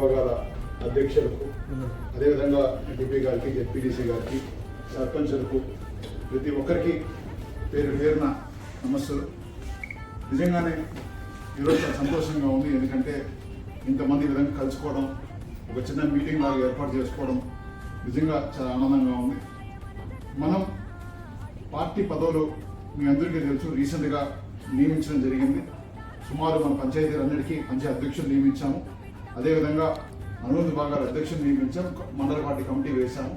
విభాగాల అధ్యక్షులకు అదేవిధంగా డిపి గారికి జెడ్పీడీసీ గారికి సర్పంచులకు ప్రతి ఒక్కరికి పేరు పేరున నమస్సులు. నిజంగానే ఈరోజు సంతోషంగా ఉంది ఎందుకంటే ఇంతమంది విధంగా కలుసుకోవడం ఒక చిన్న మీటింగ్ లాగా ఏర్పాటు చేసుకోవడం నిజంగా చాలా ఆనందంగా ఉంది. మనం పార్టీ పదవులు మీ అందరికీ తెలుసు రీసెంట్గా నియమించడం జరిగింది. సుమారు మన పంచాయతీలన్నిటికీ పంచాయతీ అధ్యక్షులు నియమించాము. అదేవిధంగా అనుబంధ విభాగాల అధ్యక్షుడు నియమించాం మండల పార్టీ కమిటీ వేశాము.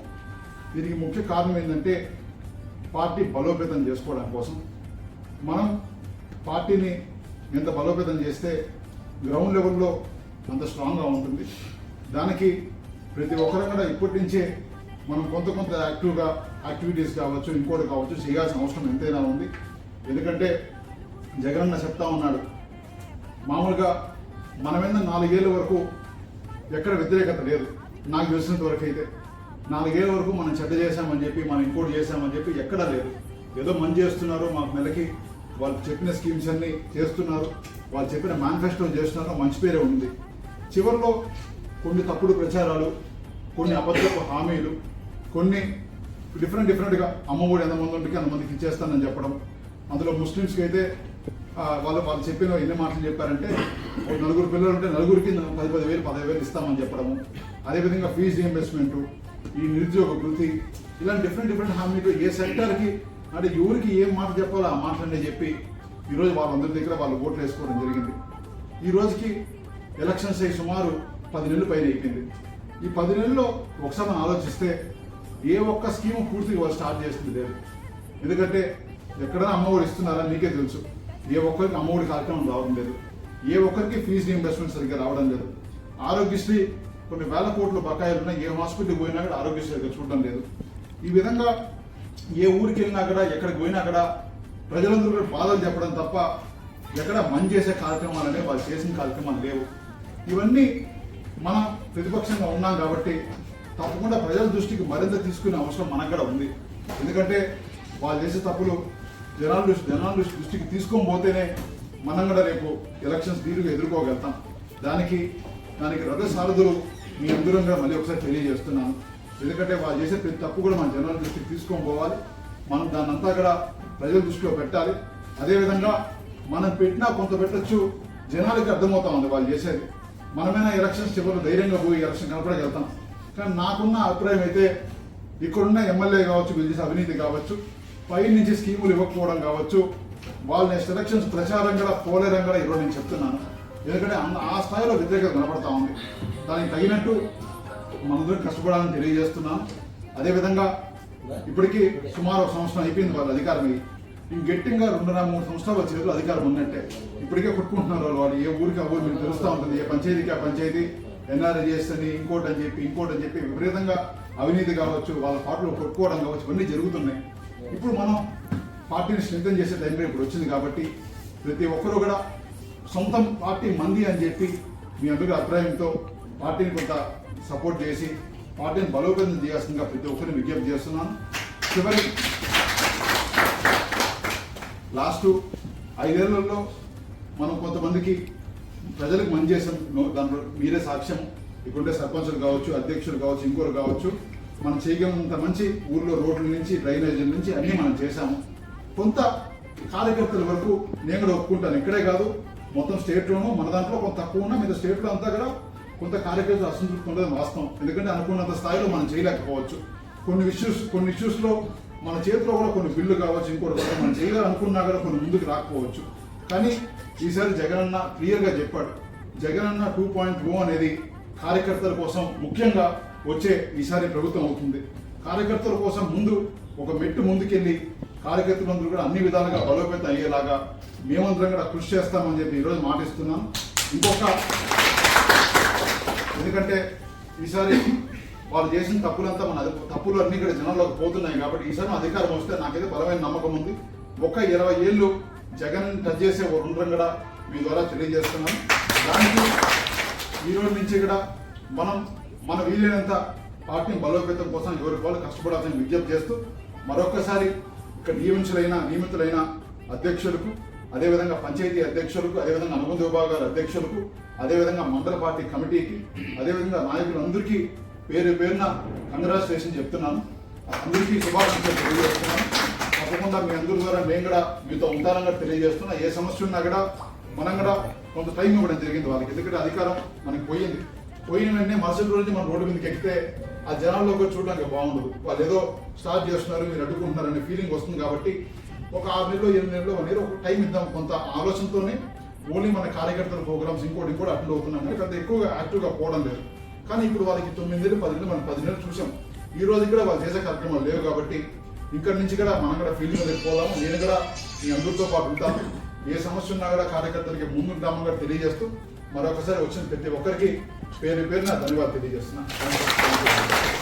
దీనికి ముఖ్య కారణం ఏంటంటే పార్టీ బలోపేతం చేసుకోవడం కోసం. మనం పార్టీని ఎంత బలోపేతం చేస్తే గ్రౌండ్ లెవెల్లో అంత స్ట్రాంగ్గా ఉంటుంది. దానికి ప్రతి ఒక్కరం కూడా ఇప్పటి నుంచే మనం కొంత కొంత యాక్టివ్గా యాక్టివిటీస్ కావచ్చు ఇంకోటి కావచ్చు చేయాల్సిన అవసరం ఎంతైనా ఉంది. ఎందుకంటే జగనన్న చెప్తా ఉన్నాడు మామూలుగా మన మీద నాలుగేళ్ళ వరకు ఎక్కడ వ్యతిరేకత లేదు. నాకు తెలిసినంత వరకు అయితే. నాలుగేళ్ళ వరకు మనం చెడ్డ చేశామని చెప్పి మనం ఇంకోటి చేశామని చెప్పి ఎక్కడా లేదు. ఏదో మంచి చేస్తున్నారు మాకు నెలకి వాళ్ళు చెప్పిన స్కీమ్స్ అన్ని చేస్తున్నారు. వాళ్ళు చెప్పిన మేనిఫెస్టో చేస్తున్నారు మంచి పేరే ఉంది. చివరిలో కొన్ని తప్పుడు ప్రచారాలు కొన్ని అబద్ధపు హామీలు కొన్ని డిఫరెంట్ డిఫరెంట్గా అమ్మఒడి ఎంతమంది ఉంటే అంతమందికి ఇచ్చేస్తానని చెప్పడం. అందులో ముస్లిమ్స్కి అయితే వాళ్ళు వాళ్ళు చెప్పిన ఎన్ని మాటలు చెప్పారంటే ఒక నలుగురు పిల్లలు ఉంటే నలుగురికి పది పది వేలు పదహైదు వేలు ఇస్తామని చెప్పడము. అదేవిధంగా ఫీజు రీఎంబర్స్మెంట్ ఈ నిరుద్యోగ వృత్తి ఇలాంటి డిఫరెంట్ డిఫరెంట్ హామీలు ఏ సెక్టర్కి అంటే ఎవరికి ఏం మాట చెప్పాలో ఆ మాటలనే చెప్పి ఈరోజు వాళ్ళందరి దగ్గర వాళ్ళు ఓట్లు వేసుకోవడం జరిగింది. ఈ రోజుకి ఎలక్షన్స్ అయ్యి సుమారు పది నెలలు పైన అయిపోయింది. ఈ పది నెలల్లో ఒకసారి మనం ఆలోచిస్తే ఏ ఒక్క స్కీమ్ పూర్తిగా వాళ్ళు స్టార్ట్ చేస్తుంది లేదు. ఎందుకంటే ఎక్కడైనా అమ్మఒడి ఇస్తున్నారా నీకే తెలుసు. ఏ ఒక్కరికి అమ్మఒడి కార్యక్రమం రావడం లేదు. ఏ ఒక్కరికి ఫీజు రీఎంబర్స్మెంట్ సరిగ్గా రావడం లేదు. ఆరోగ్యశ్రీ కొన్ని వేల కోట్ల బకాయిలు ఉన్నాయి. ఏ హాస్పిటల్కి పోయినా కూడా ఆరోగ్యశ్రీ సరిగ్గా చూడడం లేదు. ఈ విధంగా ఏ ఊరికి వెళ్ళినా కూడా ఎక్కడికి పోయినా కూడా ప్రజలందరూ కూడా బాధలు చెప్పడం తప్ప ఎక్కడ మంచి చేసే కార్యక్రమాలు అనేవి వాళ్ళు చేసిన కార్యక్రమాలు లేవు. ఇవన్నీ మనం ప్రతిపక్షంగా ఉన్నాం కాబట్టి తప్పకుండా ప్రజల దృష్టికి మరింత తీసుకునే అవసరం మనకు కూడా ఉంది. ఎందుకంటే వాళ్ళు చేసే తప్పులు జనాల దృష్టి జనాల దృష్టి దృష్టికి తీసుకొని పోతేనే మనం కూడా రేపు ఎలక్షన్స్ తీరుగా ఎదుర్కోగలుగుతాం. దానికి దానికి రథ సారథులు మీ అందరం కూడా మళ్ళీ ఒకసారి తెలియజేస్తున్నాను. ఎందుకంటే వాళ్ళు చేసే ప్రతి తప్పు కూడా మన జనాల దృష్టికి తీసుకొని పోవాలి. మనం దాన్ని అంతా కూడా ప్రజల దృష్టిలో పెట్టాలి. అదేవిధంగా మనం పెట్టినా కొంత పెట్టొచ్చు జనాలకి అర్థమవుతా ఉంది వాళ్ళు చేసేది. మనమైనా ఎలక్షన్స్ చివరిలో ధైర్యంగా పోయి ఎలక్షన్ కనపడగలుగుతాం. కానీ నాకున్న అభిప్రాయం అయితే ఇక్కడున్న ఎమ్మెల్యే కావచ్చు వీళ్ళు చేసే అవినీతి కావచ్చు పై నుంచి స్కీములు ఇవ్వకపోవడం కావచ్చు. వాళ్ళ నెక్స్ట్ ఎలక్షన్స్ ప్రచారం కూడా పోలేరం కూడా ఈరోజు నేను చెప్తున్నాను. ఎందుకంటే ఆ స్థాయిలో వ్యతిరేకత కనపడతా ఉంది. దానికి తగినట్టు మనందరం కష్టపడాలని తెలియజేస్తున్నాను అదేవిధంగా ఇప్పటికీ సుమారు ఒక సంవత్సరం అయిపోయింది వాళ్ళ అధికారం ఇంక గట్టిగా రెండున్నర మూడు సంవత్సరాలు వచ్చే అధికారం ఉన్నట్టే. ఇప్పటికే కొట్టుకుంటున్నారు వాళ్ళు వాళ్ళు. ఏ ఊరికి ఆ ఊరు మీకు తెలుస్తూ ఉంటుంది. ఏ పంచాయతీకి ఆ పంచాయతీ. ఎన్ఆర్ఏ చేస్తుంది ఇంకోటి అని చెప్పి ఇంకోటి అని చెప్పి విపరీతంగా అవినీతి కావచ్చు వాళ్ళ పాటలు కొట్టుకోవడం కావచ్చు ఇవన్నీ జరుగుతున్నాయి. ఇప్పుడు మనం పార్టీని స్ట్రెంథన్ చేసే టైంలో ఇప్పుడు వచ్చింది కాబట్టి ప్రతి ఒక్కరూ కూడా సొంతం పార్టీ మంది అని చెప్పి మీ అందరి అభిప్రాయంతో పార్టీని కొంత సపోర్ట్ చేసి పార్టీని బలోపేతం చేయాల్సిందిగా ప్రతి ఒక్కరిని విజ్ఞప్తి చేస్తున్నాను. చివరి లాస్ట్ ఐదేళ్ళలో మనం కొంతమందికి ప్రజలకు మంచి చేసాం. దాంట్లో మీరే సాక్ష్యం. ఇక్కడుంటే సర్పంచులు కావచ్చు అధ్యక్షులు కావచ్చు ఇంకోరు కావచ్చు. మనం చేయగలంత మంచి ఊర్లో రోడ్ల నుంచి డ్రైనేజీల నుంచి అన్నీ మనం చేశాము. కొంత కార్యకర్తల వరకు నేను కూడా ఒప్పుకుంటాను. ఇక్కడే కాదు మొత్తం స్టేట్లోనూ మన దాంట్లో కొంత తక్కువ ఉన్నా మీద స్టేట్లో అంతా కూడా కొంత కార్యకర్తలు అసంతృప్తి ఉండదు వాస్తవం. ఎందుకంటే అనుకున్నంత స్థాయిలో మనం చేయలేకపోవచ్చు. కొన్ని ఇష్యూస్ కొన్ని ఇష్యూస్లో మన చేతిలో కూడా కొన్ని బిల్లు కావచ్చు ఇంకోటి కావచ్చు మనం చేయాలనుకున్నా కూడా కొన్ని ముందుకు రాకపోవచ్చు. కానీ ఈసారి జగన్ అన్న క్లియర్గా చెప్పాడు. జగన్ అన్న టూ పాయింట్ ఓ అనేది కార్యకర్తల కోసం ముఖ్యంగా వచ్చే ఈసారి ప్రభుత్వం అవుతుంది. కార్యకర్తల కోసం ముందు ఒక మెట్టు ముందుకెళ్ళి కార్యకర్తలందరూ కూడా అన్ని విధాలుగా బలోపేతం అయ్యేలాగా మేమందరం కూడా కృషి చేస్తామని చెప్పి ఈరోజు మాటిస్తున్నాం. ఇంకొక ఎందుకంటే ఈసారి వాళ్ళు చేసిన తప్పులంతా మన తప్పులు అన్నీ కూడా జనంలోకి పోతున్నాయి కాబట్టి ఈసారి అధికారం వస్తే నాకైతే బలమైన నమ్మకం ఉంది. ఒక ఇరవై ఏళ్ళు జగన్ టచ్ చేసే ఒక ఉండడం కూడా మీ ద్వారా తెలియజేస్తున్నాం. దానికి ఈరోజు రోజు నుంచి కూడా మనం మన వీలైనంత పార్టీని బలోపేతం కోసం ఎవరికి వాళ్ళు కష్టపడాలని విజ్ఞప్తి చేస్తూ మరొకసారి ఇక్కడ నియమితులైన నియమితులైన అధ్యక్షులకు అదేవిధంగా పంచాయతీ అధ్యక్షులకు అదేవిధంగా అనుబంధ విభాగాల అధ్యక్షులకు అదేవిధంగా మండల పార్టీ కమిటీకి అదేవిధంగా నాయకులందరికీ పేరు పేరున కంగ్రాచులేషన్ చెప్తున్నాను. అందరికీ శుభాకాంక్షలు తెలియజేస్తున్నాను. తప్పకుండా మీ అందరి ద్వారా మేము కూడా మీతో ఉంటానని తెలియజేస్తున్నా. ఏ సమస్య ఉన్నా కూడా మనం కూడా కొంత టైం ఇవ్వడం జరిగింది వాళ్ళకి. ఎందుకంటే అధికారం మనకి పోయింది. పోయిన వెంటనే మరుసటి రోజు మనం రోడ్డు మీదకి ఎక్కితే ఆ జనాల్లోకి వచ్చి చూడడానికి బాగుండదు. వాళ్ళు ఏదో స్టార్ట్ చేస్తున్నారు మీరు అడ్డుకుంటున్నారనే ఫీలింగ్ వస్తుంది కాబట్టి ఒక ఆరు నెలలో ఎనిమిది నెలలో అనేది ఒక టైం ఇద్దాం కొంత ఆలోచనతోనే ఓన్లీ మన కార్యకర్తల ప్రోగ్రామ్స్ ఇంకోటి కూడా అటెండ్ అవుతున్నాం కానీ పెద్ద ఎక్కువగా యాక్టివ్గా పోవడం లేదు. కానీ ఇప్పుడు వాళ్ళకి తొమ్మిది నెలలు పది నెలలు మనం పది నెలలు చూసాం. ఈ రోజు కూడా వాళ్ళు చేసే కార్యక్రమాలు లేవు కాబట్టి ఇక్కడ నుంచి కూడా మనం కూడా ఫీల్డ్ వెళ్ళిపోదాము నేను కూడా మీ అందరితో పాటు ఉంటాను. ఏ సమస్య ఉన్నా కూడా కార్యకర్తలకి ముందుంటామని కూడా తెలియజేస్తూ మరొకసారి వచ్చిన ప్రతి ఒక్కరికి పేరు పేరున ధన్యవాదాలు తెలియజేస్తున్నాను